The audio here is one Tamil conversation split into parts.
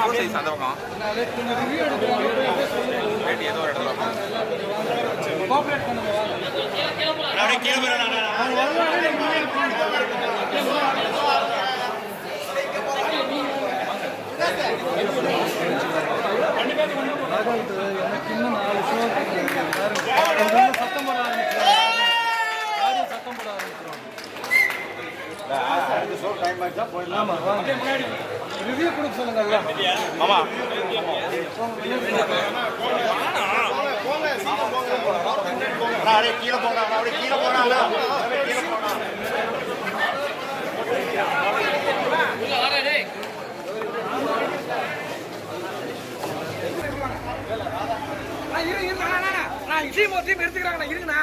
சதீஷ் நிக்கோ அந்த பக்கம். ஏதோ ஒரு இடத்துல எனக்கு இன்னும் நாலு ஷோ சத்தம் போட ஆரம்பிச்சிடும் சத்தம் போட ரிவ்யூ கொடுக்க சொல்லுங்கல்ல மாமா. இரு இரு அண்ணா, அண்ணா, அண்ணா. நான் டீம் ஒரு டீம் எடுத்துக்கிறாங்க இருங்கண்ணா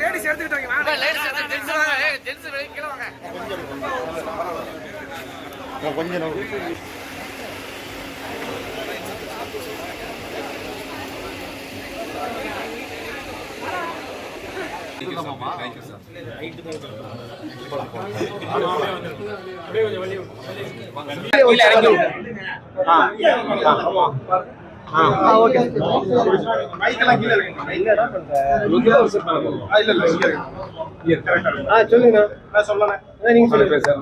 லேடிஸ் எடுத்துக்கிட்டாங்க கொஞ்சம் அப்படியே கொஞ்சம் லேடிஸ் ஜென்ஸ் கீழே வாங்க தேங்க்யூ சார்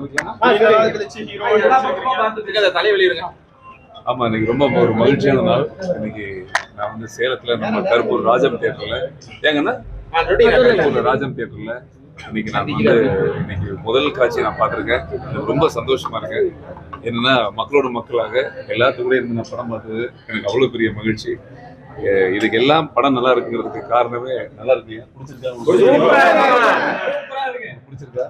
ஆமா இன்னைக்கு ரொம்ப ஒரு மகிழ்ச்சியான நாள். இன்னைக்கு நான் வந்து சேலத்துல நம்ம கருப்பூர் ராஜம் தியேட்டர்ல. ஏங்கன்னா கருப்பூர் ராஜம் தியேட்டர்ல. இன்னைக்கு நான் வந்து இன்னைக்கு முதல் காட்சி நான் பார்த்திருக்கேன். எனக்கு ரொம்ப சந்தோஷமா இருக்கு. என்னன்னா மக்களோட மக்களாக எல்லாத்து கூட இருந்து நான் படம் பார்த்தது எனக்கு அவ்வளவு பெரிய மகிழ்ச்சி. இதுக்கு எல்லாம் படம் நல்லா இருக்குங்கிறதுக்கு காரணமே நல்லா இருக்கு. பிடிச்சிருக்கா?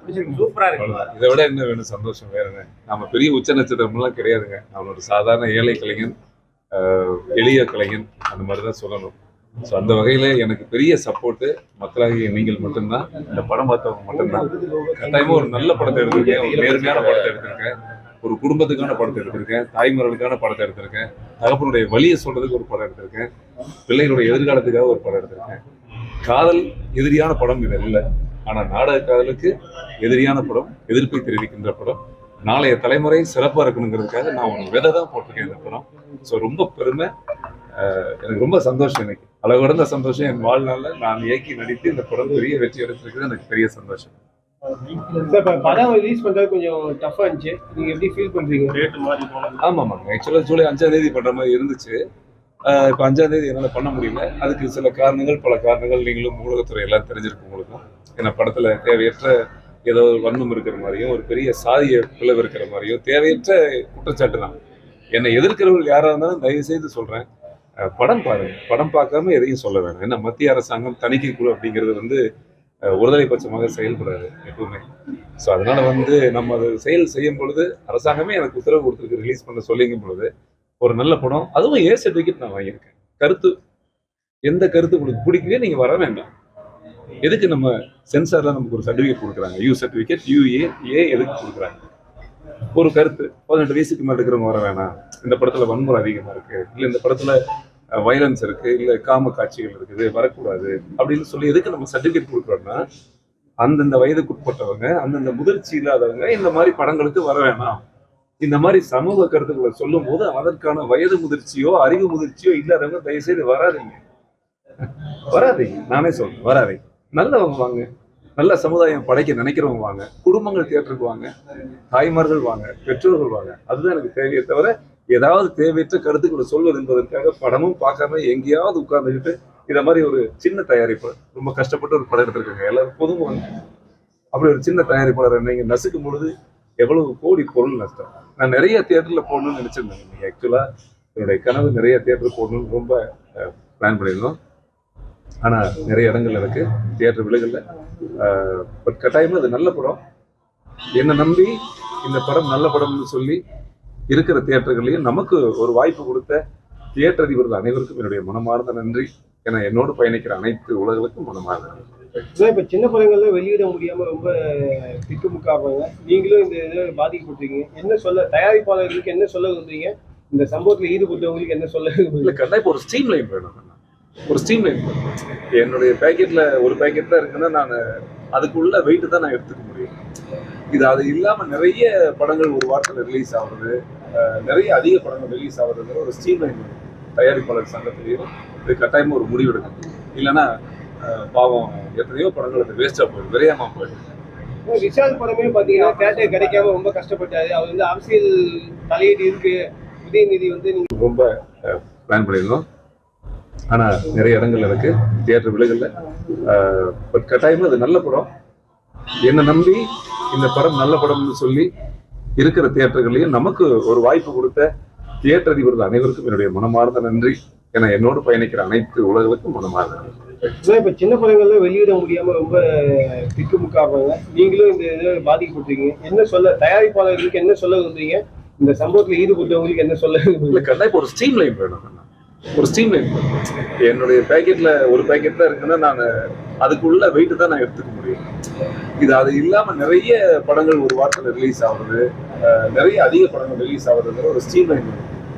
அவ்வளவுதான். இதை விட என்ன வேணும் சந்தோஷம் வேற என்ன? நம்ம பெரிய உச்ச நட்சத்திரம் எல்லாம் கிடையாதுங்க ஒரு சாதாரண ஏழை கலைஞன் ஆஹ் எளிய கலைஞன் அந்த மாதிரி தான் சொல்லணும். ஸோ அந்த வகையில எனக்கு பெரிய சப்போர்ட்டு மக்களாகிய நீங்கள் மட்டும்தான் இந்த படம் பார்த்தவங்க மட்டும்தான். கட்டாயமாக ஒரு நல்ல படத்தை எடுத்திருக்கேன் ஒரு நேர்மையான படத்தை எடுத்திருக்கேன் ஒரு குடும்பத்துக்கான படத்தை எடுத்திருக்கேன் தாய்மார்களுக்கான படத்தை எடுத்திருக்கேன் தகப்பனுடைய வழியை சொல்றதுக்கு ஒரு படம் எடுத்திருக்கேன் பிள்ளைகளுடைய எதிர்காலத்துக்காக ஒரு படம் எடுத்திருக்கேன். காதல் எதிரியான படம் இது இல்லை ஆனால் நாடக காதலுக்கு எதிரியான படம் எதிர்ப்பை தெரிவிக்கின்ற படம். நாளைய தலைமுறை சிறப்பாக இருக்கணுங்கிறதுக்காக நான் ஒரு விதை தான் போட்டிருக்கேன் இந்த படம். ஸோ ரொம்ப பெருமை. எனக்கு ரொம்ப சந்தோஷம் எனக்கு அளவிடந்த சந்தோஷம் என் வாழ்நாள்ல நான் இயக்கி நடித்து இந்த படம் பெரிய வெற்றி எடுத்திருக்கிறது எனக்கு பெரிய சந்தோஷம். படம் ரிலீஸ் பண்றது கொஞ்சம் டஃபா இருந்துச்சு. நீங்க எப்படி ஃபீல் பண்றீங்க? ஆமாமாங்க ஆக்சுவலாக ஜூலை அஞ்சாம் தேதி பண்ற மாதிரி இருந்துச்சு. இப்போ அஞ்சாம் தேதி என்னால் பண்ண முடியல. அதுக்கு சில காரணங்கள் பல காரணங்கள் நீங்களும் ஊடகத்துறை எல்லாம் தெரிஞ்சிருக்கு உங்களுக்கும். ஏன்னா படத்துல தேவையற்ற ஏதோ ஒரு வன்மம் இருக்கிற மாதிரியும் ஒரு பெரிய சாதிய பிளவு இருக்கிற மாதிரியும் தேவையற்ற குற்றச்சாட்டு தான். என்னை எதிர்க்கிறவர்கள் யாரா இருந்தாலும் தயவு செய்து சொல்றேன். படம் பாருங்க. படம் பார்க்காம எதையும் சொல்ல வேணாம். ஏன்னா மத்திய அரசாங்கம் தணிக்கை குழு அப்படிங்கிறது வந்து ஒருதலை பட்சமாக செயல்படாது எப்பவுமே. ஸோ அதனால வந்து நம்ம அது செயல் செய்யும் பொழுது அரசாங்கமே எனக்கு உத்தரவு கொடுத்துருக்கு ரிலீஸ் பண்ண சொல்லிங்கும் பொழுது ஒரு நல்ல படம். அதுவும் ஏ சர்டிஃபிகேட் நான் வாங்கியிருக்கேன். கருத்து. எந்த கருத்து உங்களுக்கு பிடிக்கலையே நீங்க வர வேண்டாம். எதுக்கு நம்ம சென்சார்ல நமக்கு ஒரு சர்டிஃபிகேட் கொடுக்குறாங்க? யூ சர்டிஃபிகேட் யூஏ ஏ எதுக்கு கொடுக்குறாங்க? ஒரு கருத்து. பதினெட்டு வயசுக்கு மேல இருக்கிறவங்க வர வேணாம். இந்த படத்துல வன்முறை அதிகமா இருக்கு. இல்ல இந்த படத்துல வைலன்ஸ் இருக்கு. இல்ல காம காட்சிகள் இருக்குது. வரக்கூடாது அப்படின்னு சொல்லி எதுக்கு நம்ம சர்டிஃபிகேட் கொடுக்குறோம்னா அந்தந்த வயதுக்குட்பட்டவங்க அந்தந்த முதிர்ச்சி இல்லாதவங்க இந்த மாதிரி படங்களுக்கு வர வேணாம். இந்த மாதிரி சமூக கருத்துக்களை சொல்லும் போது அதற்கான வயது முதிர்ச்சியோ அறிவு முதிர்ச்சியோ இல்லாதவங்க தயவுசெய்து வராதீங்க. வராதீங்க. நானே சொல்றேன் வராதீங்க. நல்லவங்க வாங்க. நல்ல சமுதாயம் படைக்க நினைக்கிறவங்க வாங்க. குடும்பங்கள் தேட்டருக்கு வாங்க. தாய்மார்கள் வாங்க. பெற்றோர்கள் வாங்க. அதுதான் எனக்கு தேவையே தவிர ஏதாவது தேவையற்ற கருத்துக்களை சொல்வது என்பதற்காக படமும் பார்க்காம எங்கேயாவது உட்கார்ந்துக்கிட்டு இதை மாதிரி ஒரு சின்ன தயாரிப்பு. ரொம்ப கஷ்டப்பட்டு ஒரு படம் எடுத்திருக்காங்க. எல்லாரும் பொதுவாங்க அப்படி ஒரு சின்ன தயாரிப்பாளர் நீங்கள் நசுக்கும் பொழுது எவ்வளவு கோடி பொருள் நஷ்டம். நான் நிறைய தேட்டரில் போடணும்னு நினச்சிருந்தேன். நீங்கள் ஆக்சுவலாக என்னுடைய கனவு நிறைய தேட்டருக்கு போடணும்னு ரொம்ப பிளான் பண்ணியிருந்தோம். ஆனா நிறைய இடங்கள்ல இருக்கு தியேட்டர் விலகல. பட் கட்டாயமா அது நல்ல படம். என்னை நம்பி இந்த படம் நல்ல படம்னு சொல்லி இருக்கிற தியேட்டர்களையும் நமக்கு ஒரு வாய்ப்பு கொடுத்த தியேட்டர் அதிபர்கள் அனைவருக்கும் என்னுடைய மனமார்ந்த நன்றி. என என்னோடு பயணிக்கிற அனைத்து உலகளுக்கும் மனமார்ந்த நன்றி. இப்போ சின்ன படங்கள்ல வெளியிட முடியாம ரொம்ப திக்குமுக்காடுறாங்க. நீங்களும் இந்த இதில் பாதிக்கப்பட்டிருக்கீங்க. என்ன சொல்ல தயாரிப்பாளர்களுக்கு என்ன சொல்ல விரும்புறீங்க இந்த சம்பவத்தில் ஈடுபட்டவங்களுக்கு என்ன சொல்ல இல்ல விரும்புறீங்க கண்டிப்பா ஒரு ஸ்ட்ரீம் லைன் வேணும். ஒரு ஸ்ட்ரீம் லைன் என்னுடைய பேக்கெட்ல ஒரு பேக்கெட்ல இருக்குன்னா நான் அதுக்குள்ள வெயிட் தான் நான் எடுத்துக்க முடியும். இது அது இல்லாம நிறைய படங்கள் ஒரு வாரத்தில் ரிலீஸ் ஆகுறது நிறைய அதிக படங்கள் ரிலீஸ் ஆகுறதுங்கிற ஒரு ஸ்ட்ரீம் லைன் தயாரிப்பாளர் சங்கத்திலையும் இது கட்டாயமா ஒரு முடிவு எடுக்கணும் இல்லைன்னா பாவம் எத்தனையோ படங்கள் அது வேஸ்டா போயிடும் விரையாம போயிடும். விஷால் படமே பாத்தீங்கன்னா தேட்டர் கிடைக்காம ரொம்ப கஷ்டப்பட்டாரு. அவர் வந்து அரசியல் தலையீடு இருக்கு. உதயநிதி வந்து நீங்க ரொம்ப பிளான் பண்ணியிருந்தோம். ஆனா நிறைய இடங்கள்ல இருக்கு தியேட்டர் விலகல்ல பட் கட்டாயமா அது நல்ல படம். என்னை நம்பி இந்த படம் நல்ல படம்னு சொல்லி இருக்கிற தியேட்டர்களையும் நமக்கு ஒரு வாய்ப்பு கொடுத்த தியேட்டர் அதிபர்கள் அனைவருக்கும் என்னுடைய மனமார்ந்த நன்றி. ஏன்னா என்னோடு பயணிக்கிற அனைத்து உலகளுக்கும் மனமார்ந்த நன்றி. இப்ப சின்ன படங்கள்ல வெளியிட முடியாம ரொம்ப திக்குமுக்காடுறாங்க நீங்களும் இந்த இதை பாதிக்கப்பட்டிருக்கீங்க. என்ன சொல்ல தயாரிப்பாளர்களுக்கு என்ன சொல்ல வந்தீங்க இந்த சம்பவத்துல ஈடுபட்டவங்களுக்கு என்ன சொல்ல இல்ல கண்டா இப்போ ஒரு ஸ்ட்ரீம் லைன் வேணும். ஒரு ஸ்ட்ரீம் லைன் என்னுடைய பேக்கெட்ல ஒரு பேக்கெட் தான் இருக்குன்னா நான் அதுக்குள்ள வெயிட் தான் நான் எடுத்துக்க முடியும். இது அது இல்லாம நிறைய படங்கள் ஒரு வாரத்தில் ரிலீஸ் ஆகுறது அஹ் நிறைய அதிக படங்கள் ரிலீஸ் ஆகுறதுங்கிற ஒரு ஸ்ட்ரீம் லைன்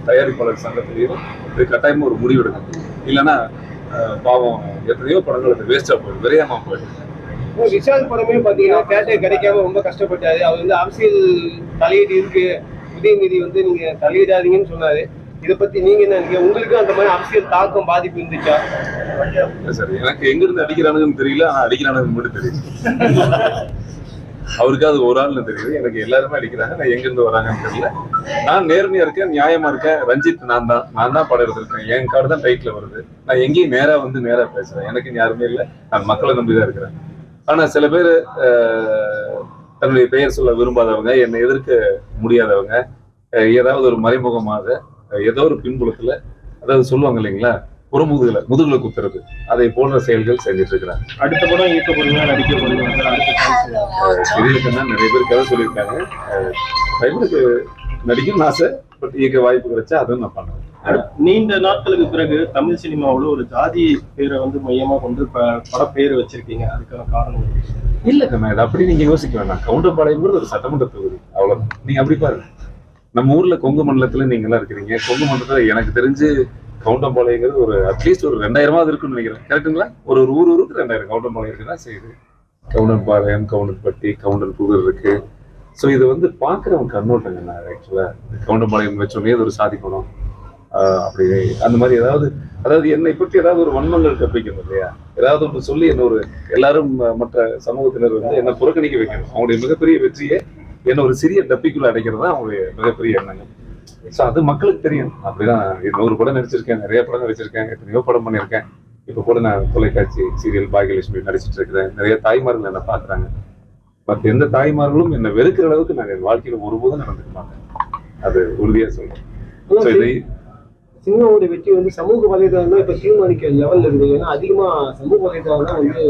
தயாரிப்பாளர் சங்கத்திலையும் இது கட்டாயமா ஒரு முடிவு எடுக்கணும் இல்லைன்னா பாவம் எத்தனையோ படங்கள் அது வேஸ்டா போயிடும். விரையாம போயிடும். விஷால் படமே பாத்தீங்கன்னா தேட்டர் கிடைக்காம ரொம்ப கஷ்டப்பட்டாரு. அவர் வந்து அரசியல் தலையீடு இருக்கு. உதயநிதி வந்து நீங்க தலையிடாதீங்கன்னு சொன்னாரு. இதை பத்தி நீங்க என்ன நினைக்கிறீங்க? உங்களுக்கு அந்த மாதிரி அரசியல் தாக்கம் பாதிப்பு இருந்துச்சா? சார் எனக்கு எங்க இருந்து அடிக்கிறானுங்கன்னு தெரியல ஆனா அடிக்கிறானுங்க மட்டும் தெரியும் அவருக்கு அது ஒரு ஆள்னு தெரியுது. எனக்கு எல்லாருமே அடிக்கிறாங்க. நான் எங்க இருந்து வராங்கன்னு தெரியல. நான் நேர்மையா இருக்கேன் நியாயமா இருக்கேன். ரஞ்சித் நான் தான். நான் தான் படம் எடுத்திருக்கேன். என் கார்டு தான் டைட்டில் வருது. நான் எங்கேயும் நேரா வந்து நேரா பேசுறேன். எனக்கு யாருமே இல்லை. நான் மக்களை நம்பி தான் இருக்கிறேன். ஆனா சில பேர் தன்னுடைய பெயர் சொல்ல விரும்பாதவங்க என்னை எதிர்க்க முடியாதவங்க ஏதாவது ஒரு மறைமுகமாக ஏதோ ஒரு பின்புலத்துல அதாவது சொல்லுவாங்க இல்லைங்களா புறமுதுகுல முதுகுல குத்துறது. அதை போன்ற செயல்கள் செஞ்சுட்டு இருக்கிறாங்க. அடுத்த படம் இயக்க போறீங்க நடிக்க போறீங்க இதுக்குன்னா நிறைய பேர் கதை சொல்லியிருக்காங்க. பயனுக்கு நடிக்கணும்னு ஆசை பட் இயக்க வாய்ப்பு கிடைச்சா அதுவும் நான் பண்ணுவேன். நீண்ட நாட்களுக்கு பிறகு தமிழ் சினிமாவுல ஒரு ஜாதி பேரை வந்து மையமா கொண்டு ப- பட பேர் வச்சிருக்கீங்க. அதுக்கான காரணம்? இல்ல கண்ணா இது அப்படி நீங்க யோசிக்க வேண்டாம் கவுண்டம்பாளையங்கிறது ஒரு சட்டமன்ற தொகுதி. அவ்வளவுதான். நீங்க அப்படி பாருங்க. நம்ம ஊர்ல கொங்கு மண்டலத்துல நீங்க எல்லாம் இருக்கிறீங்க. கொங்கு மண்டலத்துல எனக்கு தெரிஞ்சு கவுண்டம்பாளையங்கிறது ஒரு அட்லீஸ்ட் ஒரு ரெண்டாயிரமாவது இருக்குன்னு நினைக்கிறேன். கரெக்டுங்களா ஒரு ஒரு ஊர் ஊருக்கு ரெண்டாயிரம் கவுண்டம்பாளையம் இருக்குன்னா செய்யுது கவுண்டன்பாளையம் கவுண்டன்பட்டி கவுண்டன் புதூர் இருக்கு. ஸோ இது வந்து பார்க்குறவங்க கண்ணோட்டங்க நான் ஆக்சுவலா கவுண்டம்பாளையம் வச்சோமே இது ஒரு சாதி ஆஹ் அப்படி. அந்த மாதிரி ஏதாவது அதாவது என்னை பற்றி ஏதாவது ஒரு வன்மங்கள் கற்பிக்கணும் இல்லையா? ஏதாவது ஒன்று சொல்லி என்ன ஒரு எல்லாரும் ம- மற்ற சமூகத்தினர் வந்து என்ன புறக்கணிக்க வைக்கணும். அவங்களுடைய மிகப்பெரிய வெற்றியை என்ன ஒரு சிறிய டப்பிக்குள்ள அடைக்கிறது தான் அவங்களுடைய மிகப்பெரிய எண்ணங்கள். ஸோ அது மக்களுக்கு தெரியும். அப்படிதான் நூறு படம் நடிச்சிருக்கேன் நிறைய படம் நடிச்சிருக்கேன் எத்தனையோ படம் பண்ணியிருக்கேன். இப்போ கூட நான் தொலைக்காட்சி சீரியல் பாகியலட்சுமி நடிச்சிட்டு இருக்கிறேன். நிறைய தாய்மார்கள் என்ன பார்க்குறாங்க. மற்ற எந்த தாய்மார்களும் என்னை வெறுக்கிற அளவுக்கு நான் என் வாழ்க்கையில ஒருபோதும் நடந்துக்க மாட்டேன். அது உறுதியா சொல்றேன். சினிமாவோட வெற்றி வந்து சமூக வலைதளம் இப்ப தீர்மானிக்கிற லெவல்ல இருக்குது ஏன்னா அதிகமா சமூக வலைதளம் தான் வந்து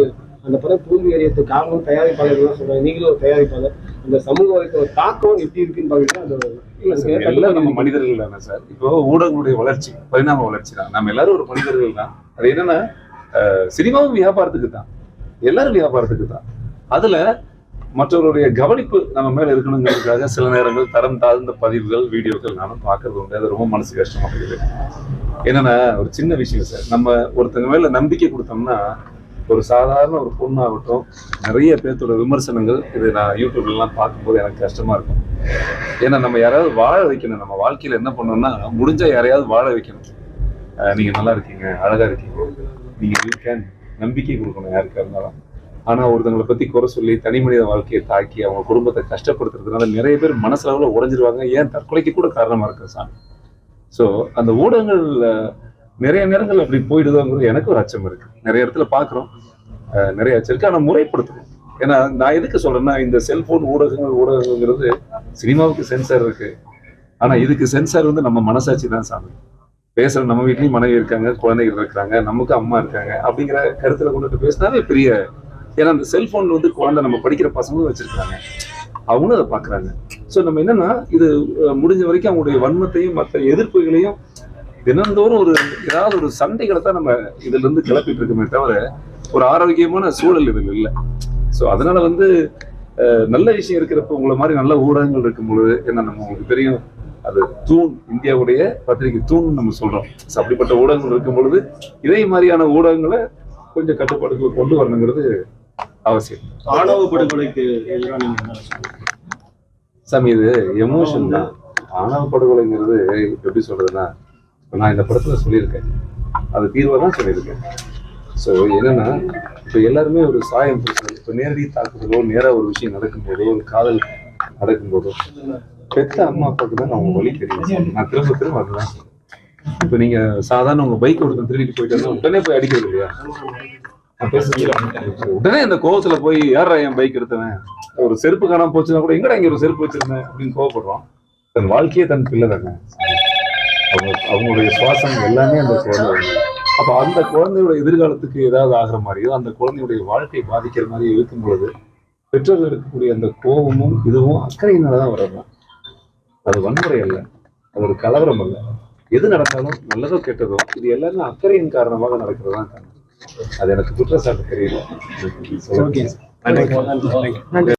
அந்த படம் தோல்வி அடையறதுக்கு காரணம் தயாரிப்பாளர்கள் சொல்றாங்க. நீங்களும் ஒரு தயாரிப்பாளர். அந்த சமூக தாக்கம் எப்படி இருக்குன்னு பாத்தீங்கன்னா எல்லாம் நம்ம மனிதர்கள் தானே சார்? இப்போ ஊடகங்களுடைய வளர்ச்சி பரிணாம வளர்ச்சி தான். நம்ம எல்லாரும் ஒரு மனிதர்கள் தான். அது என்னன்னா சினிமாவும் வியாபாரத்துக்கு தான். எல்லாரும் வியாபாரத்துக்கு தான். அதுல மற்றவருடைய கவனிப்பு நம்ம மேல இருக்கணுங்கிறதுக்காக சில நேரங்கள் தரம் தாழ்ந்த பதிவுகள் வீடியோக்கள் நானும் பார்க்கறது உண்டு. அது ரொம்ப மனசு கஷ்டமா இருக்குது. என்னன்னா ஒரு சின்ன விஷயம் சார். நம்ம ஒருத்தங்க மேல நம்பிக்கை கொடுத்தோம்னா ஒரு சாதாரண ஒரு பொண்ணாகட்டும் நிறைய பேர்த்தோட விமர்சனங்கள் இது நான் யூடியூப்லலாம் பார்க்கும்போது எனக்கு கஷ்டமாக இருக்கும். ஏன்னா நம்ம யாராவது வாழ வைக்கணும். நம்ம வாழ்க்கையில் என்ன பண்ணணும்னா முடிஞ்சா யாரையாவது வாழ வைக்கணும். நீங்கள் நல்லா இருக்கீங்க அழகாக இருக்கீங்க. நீங்கள் யூ கேன் நம்பிக்கை கொடுக்கணும் யாருக்காக இருந்தாலும். ஆனால் ஒருத்தங்களை பற்றி குறை சொல்லி தனி மனித வாழ்க்கையை தாக்கி அவங்க குடும்பத்தை கஷ்டப்படுத்துறதுனால நிறைய பேர் மனசளவுல உடஞ்சிருவாங்க. ஏன் தற்கொலைக்கு கூட காரணமாக இருக்கு சாமி. ஸோ அந்த ஊடகங்கள் நிறைய நேரங்கள் அப்படி போயிடுதோங்கிறது எனக்கு ஒரு அச்சம் இருக்கு. நிறைய இடத்துல பாக்குறோம் நிறைய அச்சம் இருக்கு ஆனா முறைப்படுத்தணும் ஏன்னா நான் எதுக்கு சொல்றேன்னா இந்த செல்போன் ஊடகங்கள் ஊடகங்கிறது சினிமாவுக்கு சென்சார் இருக்கு. ஆனா இதுக்கு சென்சார் வந்து நம்ம மனசாட்சி தான் சாமி. பேசுற நம்ம வீட்லயும் மனைவி இருக்காங்க குழந்தைகள் இருக்காங்க நமக்கு அம்மா இருக்காங்க அப்படிங்கிற கருத்துல கொண்டுட்டு பேசினாவே பெரிய ஏன்னா அந்த செல்போன் வந்து குழந்தை நம்ம படிக்கிற பசங்களும் வச்சிருக்காங்க அவங்களும் அதை பாக்குறாங்க ஸோ நம்ம என்னன்னா இது முடிஞ்ச வரைக்கும் அவங்களுடைய வன்மத்தையும் மற்ற எதிர்ப்புகளையும் தினந்தோறும் ஒரு ஏதாவது ஒரு சண்டைகளை தான் நம்ம இதுல இருந்து கிளப்பிட்டு இருக்கோமே தவிர ஒரு ஆரோக்கியமான சூழல் இதில் இல்லை. ஸோ அதனால வந்து நல்ல விஷயம் இருக்கிறப்ப உங்களை மாதிரி நல்ல ஊடகங்கள் இருக்கும் பொழுது என்ன நம்ம உங்களுக்கு தெரியும் அது தூண் இந்தியாவுடைய பத்திரிகை தூண் நம்ம சொல்றோம். அப்படிப்பட்ட ஊடகங்கள் இருக்கும் பொழுது இதே மாதிரியான ஊடகங்களை கொஞ்சம் கட்டுப்பாடுகள் கொண்டு வரணுங்கிறது அவசியம். ஆணவ படுகொலைக்கு? சாமி இது எமோஷன் தான். ஆணவ படுகொலைங்கிறது எப்படி சொல்றதுன்னா நான் இந்த படத்தில் சொல்லியிருக்கேன். அது தீர்வை தான் சொல்லியிருக்கேன். ஸோ என்னென்னா இப்போ எல்லாருமே ஒரு சாயம் இப்போ நேரடி தாக்குதலோ நேராக ஒரு விஷயம் நடக்கும்போதோ ஒரு காதல் நடக்கும்போதோ பெத்த அம்மா அப்பாவுக்கு தான் அவங்க வழி தெரியும். நான் திரும்ப திரும்ப அதுதான் இப்போ நீங்கள் சாதாரண உங்கள் பைக் ஒருத்தன் திருடிட்டு போயிட்டு உடனே போய் அடிக்கிறது இல்லையா? நான் உடனே அந்த கோவத்துல போய் யாரா என் பைக் எடுத்தவன்? ஒரு செருப்பு காணாம போச்சுன்னா கூட எங்கடா இங்க ஒரு செருப்பு வச்சிருந்தேன்? அப்படின்னு கோவப்படுறோம். தன் வாழ்க்கையே தன் பிள்ளை தானே. அவங்களுடைய சுவாசம் எல்லாமே அந்த குழந்தை அப்ப அந்த குழந்தையோட எதிர்காலத்துக்கு ஏதாவது ஆகிற மாதிரியோ அந்த குழந்தையுடைய வாழ்க்கை பாதிக்கிற மாதிரியோ இருக்கும் பொழுது பெற்றோர்கள் இருக்கக்கூடிய அந்த கோபமும் இதுவும் அக்கறையினாலதான் வரணும் அது வன்முறை அல்ல. அது ஒரு கலவரம் அல்ல. எது நடந்தாலும் நல்லதோ கெட்டதோ இது எல்லாமே அக்கறையின் காரணமாக நடக்கிறது தான் அது எனக்கு குற்றச்சாட்டு தெரியல. ஓகே நன்றி.